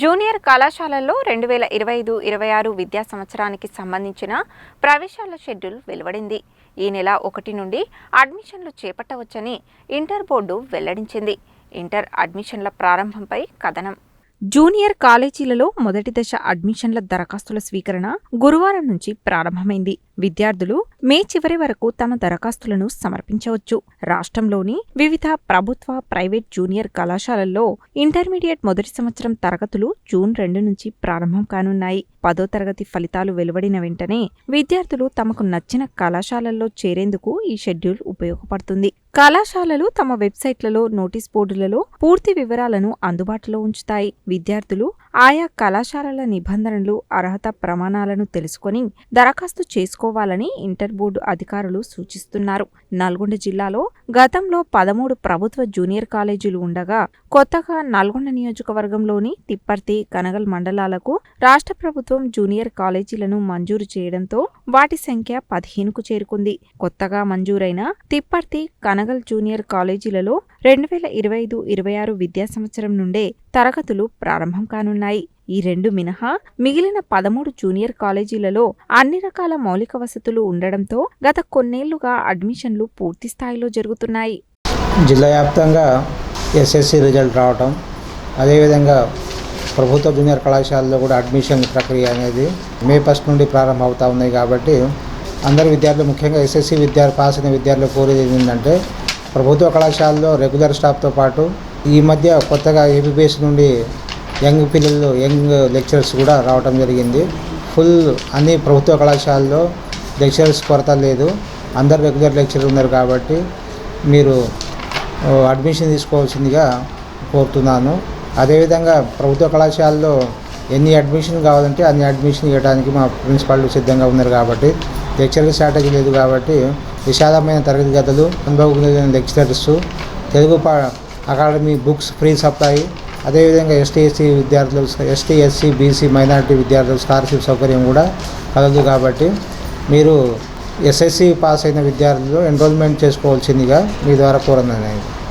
Junior కళాశాలల్లో రెండు వేల ఇరవై ఐదు ఇరవై ఆరు విద్యా సంవత్సరానికి సంబంధించిన ప్రవేశాల షెడ్యూల్ వెలువడింది. ఈ నెల ఒకటి నుండి అడ్మిషన్లు చేపట్టవచ్చని ఇంటర్ బోర్డు వెల్లడించింది. ఇంటర్ అడ్మిషన్ల ప్రారంభంపై కథనం. జూనియర్ కాలేజీలలో మొదటి దశ అడ్మిషన్ల దరఖాస్తుల స్వీకరణ గురువారం నుంచి ప్రారంభమైంది. విద్యార్థులు మే చివరి వరకు తమ దరఖాస్తులను సమర్పించవచ్చు. రాష్ట్రంలోని వివిధ ప్రభుత్వ ప్రైవేట్ జూనియర్ కళాశాలల్లో ఇంటర్మీడియట్ మొదటి సంవత్సరం తరగతులు జూన్ రెండు నుంచి ప్రారంభం కానున్నాయి. పదో తరగతి ఫలితాలు వెలువడిన వెంటనే విద్యార్థులు తమకు నచ్చిన కళాశాలల్లో చేరేందుకు ఈ షెడ్యూల్ ఉపయోగపడుతుంది. కళాశాలలు తమ వెబ్సైట్లలో నోటీస్ బోర్డులలో పూర్తి వివరాలను అందుబాటులో ఉంచుతాయి. విద్యార్థులు ఆయా కళాశాలల నిబంధనలు అర్హత ప్రమాణాలను తెలుసుకొని దరఖాస్తు చేసుకోవాలని ఇంటర్ బోర్డు అధికారులు సూచిస్తున్నారు. నల్గొండ జిల్లాలో గతంలో పదమూడు ప్రభుత్వ జూనియర్ కాలేజీలు ఉండగా కొత్తగా నల్గొండ నియోజకవర్గంలోని తిప్పర్తి కనగల్ మండలాలకు రాష్ట్ర ప్రభుత్వం జూనియర్ కాలేజీలను మంజూరు చేయడంతో వాటి సంఖ్య పదిహేనుకు చేరుకుంది. కొత్తగా మంజూరైన తిప్పర్తి కనగల్ జూనియర్ కాలేజీలలో రెండు వేల ఇరవై ఐదు ఇరవై ఆరు విద్యా సంవత్సరం నుండే తరగతులు ప్రారంభం కానున్నాయి. ఈ రెండు మినహా మిగిలిన పదమూడు జూనియర్ కాలేజీలలో అన్ని రకాల మౌలిక వసతులు ఉండడంతో గత కొన్నేళ్ళుగా అడ్మిషన్లు పూర్తి స్థాయిలో జరుగుతున్నాయి. జిల్లా వ్యాప్తంగా ఎస్ఎస్సి రిజల్ట్ రావటం అదేవిధంగా ప్రభుత్వ జూనియర్ కళాశాలలో కూడా అడ్మిషన్ ప్రక్రియ అనేది మే ఫస్ట్ నుండి ప్రారంభం అవుతా ఉన్నాయి కాబట్టి అందరు విద్యార్థులు ముఖ్యంగా ఎస్ఎస్సి విద్యార్థి పాస్ అయిన విద్యార్థులు కోరేది ఏంటంటే ప్రభుత్వ కళాశాలలో రెగ్యులర్ స్టాఫ్తో పాటు ఈ మధ్య కొత్తగా ఏబీబీఎస్ నుండి యంగ్ పిల్లలు యంగ్ లెక్చరర్స్ కూడా రావటం జరిగింది. ఫుల్ అన్ని ప్రభుత్వ కళాశాలలో లెక్చరర్స్ కొరత లేదు. అందరు రెగ్యులర్ లెక్చరర్ ఉన్నారు కాబట్టి మీరు అడ్మిషన్ తీసుకోవాల్సిందిగా కోరుతున్నాను. అదేవిధంగా ప్రభుత్వ కళాశాలలో ఎన్ని అడ్మిషన్ కావాలంటే అన్ని అడ్మిషన్ ఇవ్వడానికి మా ప్రిన్సిపాల్ సిద్ధంగా ఉన్నారు కాబట్టి లెక్చరర్ స్ట్రాటజీ లేదు కాబట్టి విశాలమైన తరగతి గదులు అనుభవజ్ఞులైన లెక్చరర్స్ తెలుగు పా అకాడమీ బుక్స్ ఫ్రీ సప్లై అదేవిధంగా ఎస్టీ ఎస్సీ విద్యార్థులు ఎస్టీ ఎస్సీ బీసీ మైనారిటీ విద్యార్థులు స్కాలర్షిప్ సౌకర్యం కూడా కలదు కాబట్టి మీరు ఎస్ఎస్సి పాస్ అయిన విద్యార్థులు ఎన్రోల్మెంట్ చేసుకోవాల్సిందిగా మీ ద్వారా కోరనని